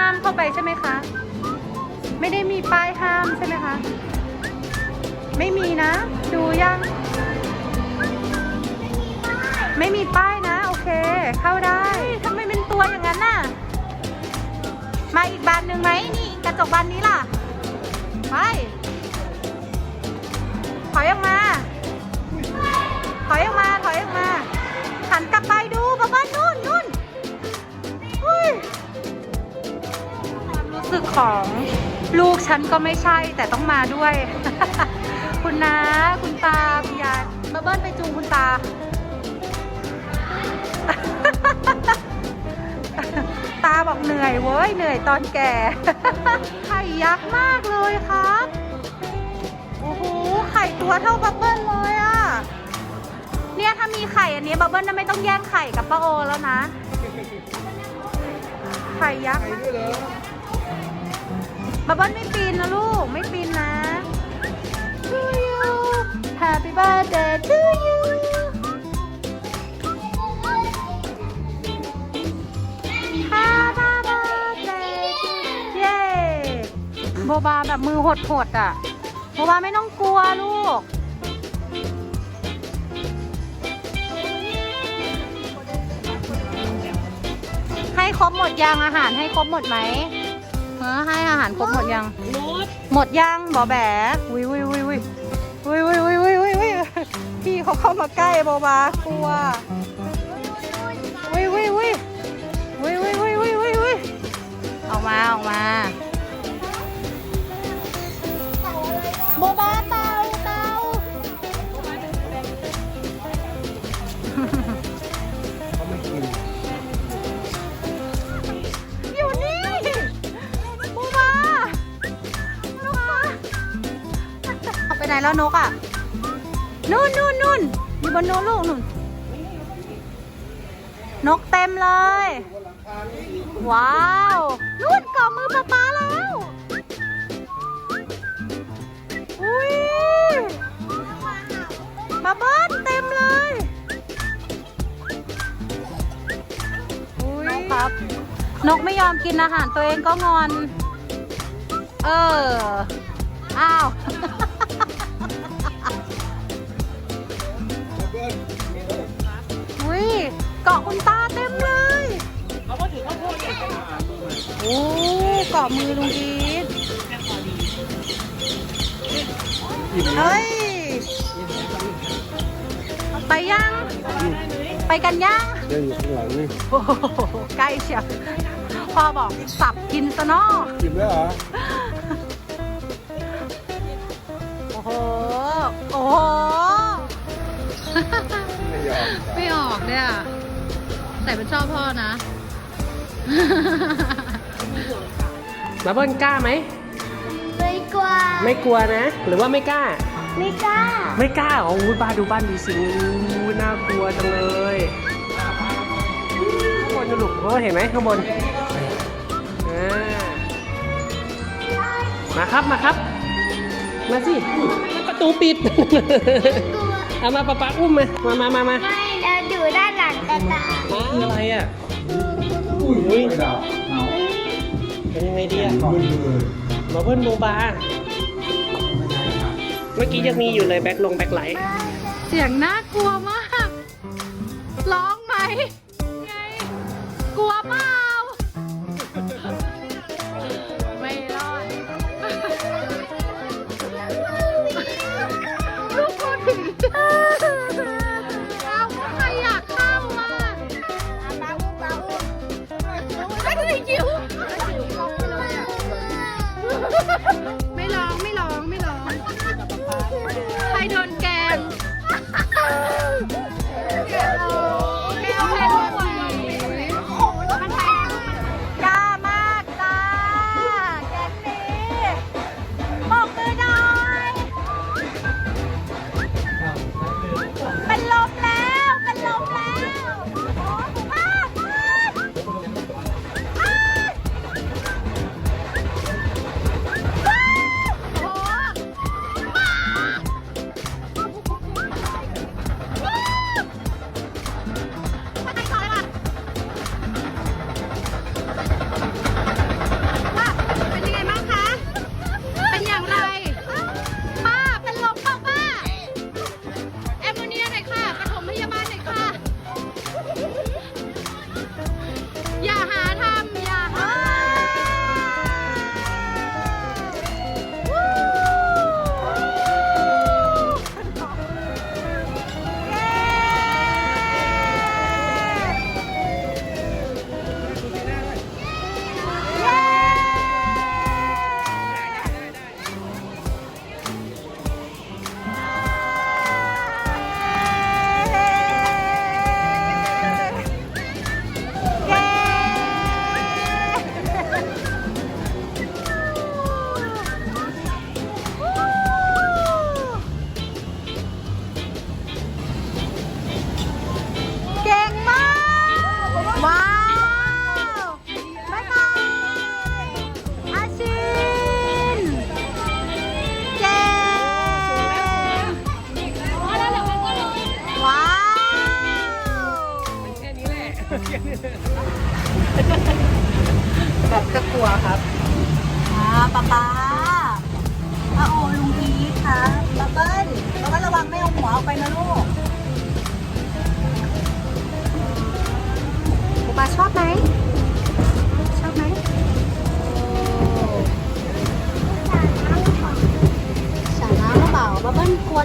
ห้ามเข้าไปใช่ไหมคะ ไม่ได้มีป้ายห้ามใช่ไหมคะ ไม่มีนะ ดูยัง ไม่มีป้ายนะ โอเค เข้าได้ทำไมเป็นตัวอย่างนั้นน่ะ มาอีกบานหนึ่งไหมนี่กระจกบานนี้ล่ะ ไปถอยออกมา ของลูกฉันก็ไม่ใช่แต่ต้องมาด้วย คุณน้าคุณตาคุณยายบ้าเบิ้ลไปจูงคุณตา ตาบอกเหนื่อยเว้ยเหนื่อยตอนแก่ไข่ยักษ์มากเลยครับโอ้โหไข่ตัวเท่าบับเบิ้ลเลยอะเนี่ยถ้ามีไข่อันนี้บับเบิ้ลจะไม่ต้องแย่งไข่กับป้าโอแล้วนะ ไข่ยักษ์ บับเบิ้ลไม่ปีนนะลูก ไม่ปีนนะ To you Happy birthday to you Happy birthday to- เย้โบบาแบบมือหดๆอะโบบาไม่ต้องกลัวลูก ให้ครบหมดยังอาหารให้ครบหมดไหมเออให้อาหารครบหมดยัง หมดยังบอแบวิววิววิววิววิววิววิววิววิวพี่เขาเข้ามาใกล้โบบากลัววิววิววิววิววิววิววิววิววิวออกมาออกมา แล้วนกอะนู่นนู่นนู่นอยู่บนโน้นลูกนู่นนกเต็มเลย ว้าวนู่นเกาะมือป๊าป๊าแล้วอุ้ยบับเบิ้ลเต็มเลยอุ้ยครับ นกไม่ยอมกินอาหารตัวเองก็งอน เออ อ้าว ยเกาะคุณตาเต็มเลยเขาก็ถือข้าวโพดเนี่ยโอ้เกาะมือลุงดีดอิ่มแล้วเฮ้ย ไปยัง ไปกันยังเดินอยู่ข้างหลังนี่โอ้โหใกล้เชียวพ่อบอกสับกินซะเนออิ่มแล้วเหรอ ออกเนี่ยแต่เป็นชอบพ่อนะ บับเบิ้ลกล้าไหม ไม่กลัวไม่กลัวนะ หรือว่าไม่กล้า ไม่กล้าไม่กล้าเหรออุ้ยบ้านดูบ้านดีสิงอู้น่ากลัวจังเลยข้างบนนะลูกเออเห็นไหมข้างบนอ่ามาครับมาครับ มาสิประตูปิด กลัวเอามาป๊าป๊าอุ้มมา มามามามา ไม่เรา อยู่ด้านหลังตาตาคืออะไรอะอุ้ยไม่ดับเป็นยังไงดีอะมืดเลยมาเบิ้ลโบบาเมื่อกี้ยังมีอยู่เลยแบ็คลงแบ็คไลท์เสียงน่ากลัวมาก ร้องไหม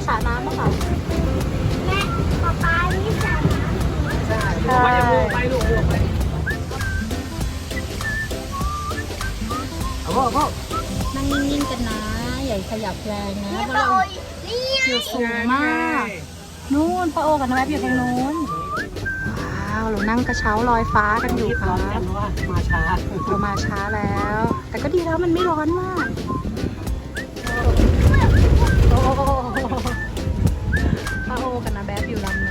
สระน้ำหรือเปล่าแม่ป๊าป๊านี่สามใช่ลูกไปอย่าลูกไปลูกลูกไปเอาพ่อพ่อนั่งนิ่งๆกันนะอย่าขยับแรงนะนี่เพปราะลาเราโอยนี่ไงอยู่สูงมาก นู่นป้าโอกับน้าแวบอยู่ตรงนู้นว้าวเรานั่งกระเช้าลอยฟ้ากันอยู่รีบคร้รัอนกับนว่ามาช้าเรามาช้าแล้ว แต่ก็ดีแล้วมันไม่ร้อนมาก You like